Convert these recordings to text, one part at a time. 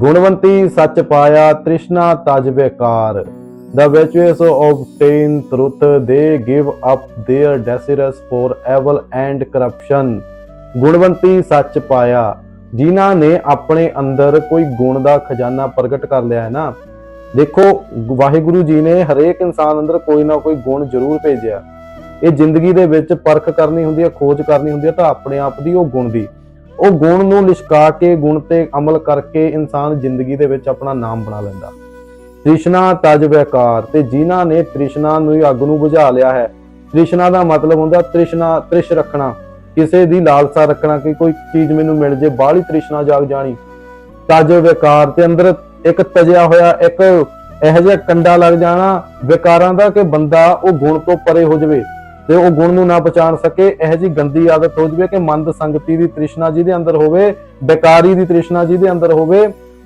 ਗੁਣਵੰਤੀ ਸੱਚ ਪਾਇਆ, ਤ੍ਰਿਸ਼ਨਾ ਤਜ the virtuous obtain truth, they give up their desires for evil and corruption. ਗੁਣਵੰਤੀ ਸੱਚ ਪਾਇਆ, ਜਿਨ੍ਹਾਂ ਨੇ ਆਪਣੇ ਅੰਦਰ ਕੋਈ ਗੁਣ ਦਾ ਖਜ਼ਾਨਾ ਪ੍ਰਗਟ ਕਰ ਲਿਆ ਹੈ ਨਾ। ਦੇਖੋ, ਵਾਹਿਗੁਰੂ ਜੀ ਨੇ ਹਰੇਕ ਇਨਸਾਨ ਅੰਦਰ ਕੋਈ ਨਾ ਕੋਈ ਗੁਣ ਜ਼ਰੂਰ ਭੇਜਿਆ। ਇਹ ਜ਼ਿੰਦਗੀ ਦੇ ਵਿੱਚ ਪਰਖ ਕਰਨੀ ਹੁੰਦੀ ਹੈ, ਖੋਜ ਕਰਨੀ ਹੁੰਦੀ ਹੈ ਤਾਂ ਆਪਣੇ ਆਪ ਦੀ ਉਹ ਗੁਣ ਦੀ। ਉਹ ਗੁਣ ਨੂੰ ਲਿਸ਼ਕਾ ਕੇ, ਗੁਣ ਤੇ ਅਮਲ ਕਰਕੇ ਇਨਸਾਨ ਜ਼ਿੰਦਗੀ ਦੇ ਵਿੱਚ ਆਪਣਾ ਨਾਮ ਬਣਾ ਲੈਂਦਾ। ਤ੍ਰਿਸ਼ਨਾ ਤਜ ਤੇ ਜਿਨ੍ਹਾਂ ਨੇ ਤ੍ਰਿਸ਼ਨਾ ਨੂੰ ਅੱਗ ਨੂੰ ਬੁਝਾ ਲਿਆ ਹੈ, ਤ੍ਰਿਸ਼ਨਾ ਦਾ ਮਤਲਬ ਹੁੰਦਾ ਤ੍ਰਿਸ਼ਨਾ, ਤ੍ਰਿਸ਼ ਰੱਖਣਾ। ਕਿਸੇ ਦੀ ਲਾਲਸਾ ਰੱਖਣਾ ਕਿ ਕੋਈ ਚੀਜ਼ ਮੈਨੂੰ ਮਿਲ ਜੇ, ਬਾਹਲੀ ਤ੍ਰਿਸ਼ਨਾ ਜਾਗ ਜਾਣੀ। ਤਜ ਵਿਕਾਰ, ਤੇ ਅੰਦਰ ਇੱਕ ਤਜਿਆ ਹੋਇਆ, ਇੱਕ ਇਹੋ ਜਿਹਾ ਕੰਡਾ ਲੱਗ ਜਾਣਾ ਵਿਕਾਰਾਂ ਦਾ ਕਿ ਬੰਦਾ ਉਹ ਗੁਣ ਤੋਂ ਪਰੇ ਹੋ ਜਾਵੇ। ਤੇ ਉਹ ਗੁਣ ਨੂੰ ਨਾ ਪਛਾਣ ਸਕੇ, ਇਹੋ ਜੀ ਗੰਦੀ ਆਦਤ ਹੋ ਜਾਵੇ ਕਿ ਮੰਦ ਸੰਗਤੀ ਦੀ ਤ੍ਰਿਸ਼ਨਾ ਜਿਹਦੇ ਅੰਦਰ ਹੋਵੇ, ਬੇਕਾਰੀ ਦੀ ਤ੍ਰਿਸ਼ਨਾ ਜਿਹਦੇ ਅੰਦਰ ਹੋਵੇ,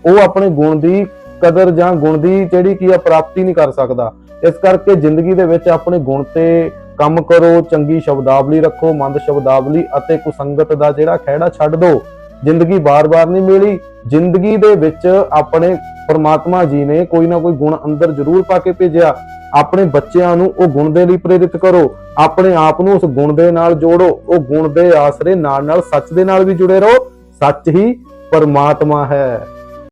ਉਹ ਆਪਣੇ ਗੁਣ ਦੀ ਕਦਰ ਜਾਂ ਗੁਣ ਦੀ ਜਿਹੜੀ ਕੀ ਆ ਪ੍ਰਾਪਤੀ ਨਹੀਂ ਕਰ ਸਕਦਾ। ਇਸ ਕਰਕੇ ਜ਼ਿੰਦਗੀ ਦੇ ਵਿੱਚ ਆਪਣੇ ਗੁਣ ਤੇ ਕੰਮ ਕਰੋ, ਚੰਗੀ ਸ਼ਬਦਾਵਲੀ ਰੱਖੋ, ਮੰਦ ਸ਼ਬਦਾਵਲੀ ਅਤੇ ਕੁਸੰਗਤ ਦਾ ਜਿਹੜਾ ਖਹਿੜਾ ਛੱਡ ਦਿਓ ਜ਼ਿੰਦਗੀ ਬਾਰ-ਬਾਰ ਨਹੀਂ ਮਿਲੀ। ਜ਼ਿੰਦਗੀ ਦੇ ਵਿੱਚ ਆਪਣੇ ਪਰਮਾਤਮਾ ਜੀ ਨੇ ਕੋਈ ਨਾ ਕੋਈ ਗੁਣ ਅੰਦਰ ਜ਼ਰੂਰ ਪਾ ਕੇ ਭੇਜਿਆ। ਆਪਣੇ ਬੱਚਿਆਂ ਨੂੰ ਉਹ ਗੁਣ ਦੇ ਲਈ ਪ੍ਰੇਰਿਤ ਕਰੋ। ਆਪਣੇ ਆਪ ਨੂੰ ਉਸ ਗੁਣ ਦੇ ਨਾਲ ਜੋੜੋ। ਉਹ ਗੁਣ ਦੇ ਆਸਰੇ ਨਾਲ ਨਾਲ ਸੱਚ ਦੇ ਨਾਲ ਵੀ ਜੁੜੇ ਰਹੋ। ਸੱਚ ਹੀ ਪਰਮਾਤਮਾ ਹੈ।